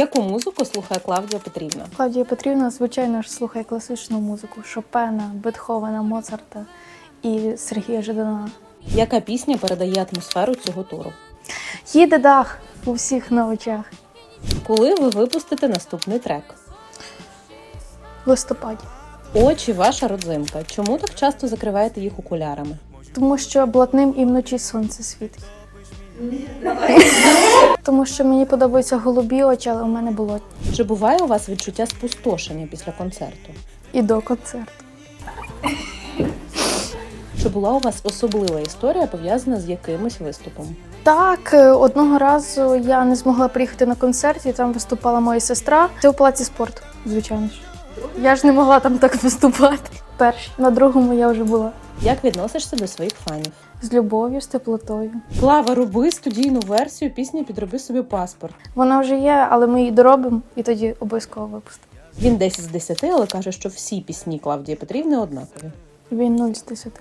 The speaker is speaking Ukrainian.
Яку музику слухає Клавдія Петрівна? Клавдія Петрівна, звичайно ж, слухає класичну музику Шопена, Бетховена, Моцарта і Сергія Жадана. Яка пісня передає атмосферу цього туру? Їде дах у всіх на очах Коли ви випустите наступний трек? в листопаді. Очі ваша родзинка. Чому так часто закриваєте їх окулярами? Тому що блатним і вночі сонце світить. Тому що мені подобаються голубі очі, але у мене було Чи буває у вас відчуття спустошення після концерту? і до концерту. Чи була у вас особлива історія пов'язана з якимось виступом? Так, е, одного разу я не змогла приїхати на концерт, і там виступала моя сестра. Це у палаці спорту, звичайно ж. Я ж не могла там так виступати. Перший. На другому я вже була Як відносишся до своїх фанів? з любов'ю, з теплотою. Клава, роби студійну версію пісні Підроби собі паспорт. Вона вже є, але ми її доробимо і тоді обов'язково випустимо. Він 10 з 10, але каже, що всі пісні Клавдії Петрівни однакові. Він 0 з 10.